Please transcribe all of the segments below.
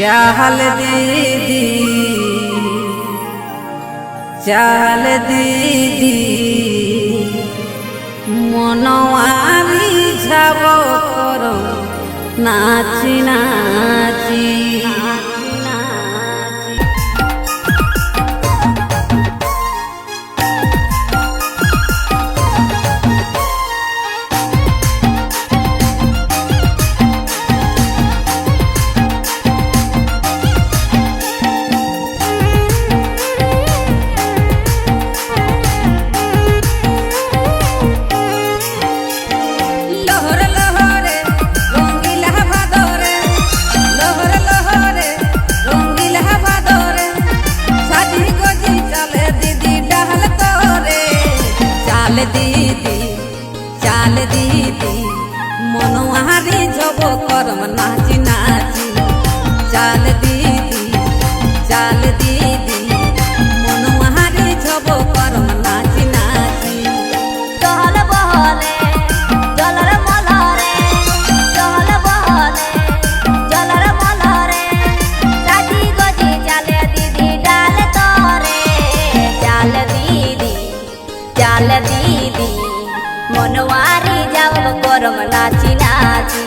চাল দিদি চাল দিদি মন আমি যাব কর নাচি নাচি। দিদি চাল দিদি মনোহারি যাব করম নাচি নাচি। চাল দিদি দিদি মনওয়ারি যাও গরম নাচি নাচি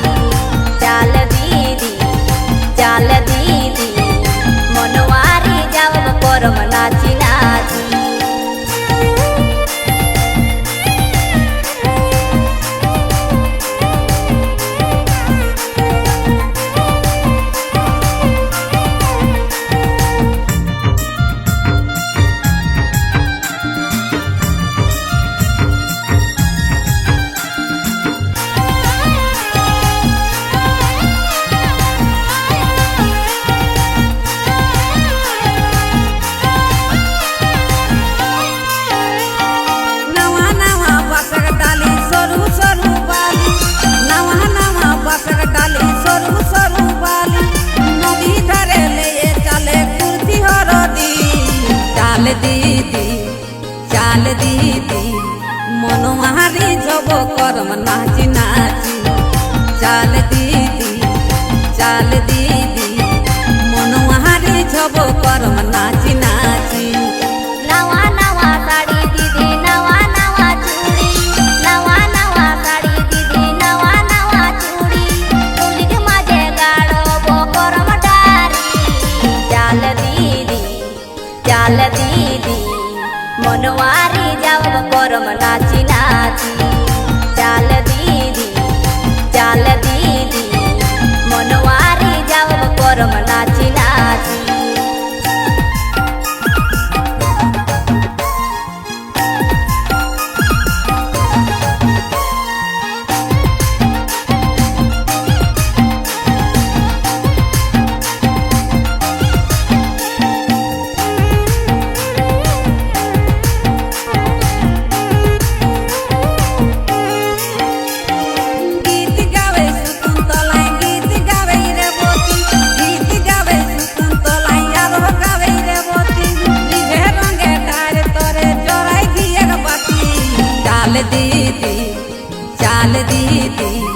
দিদি চাল দিদি মন মারি যাব করম নাচি নাচি। চাল দিদি চাল দিদি মন মারি যাব করম নাচি নাচি। Let me লাল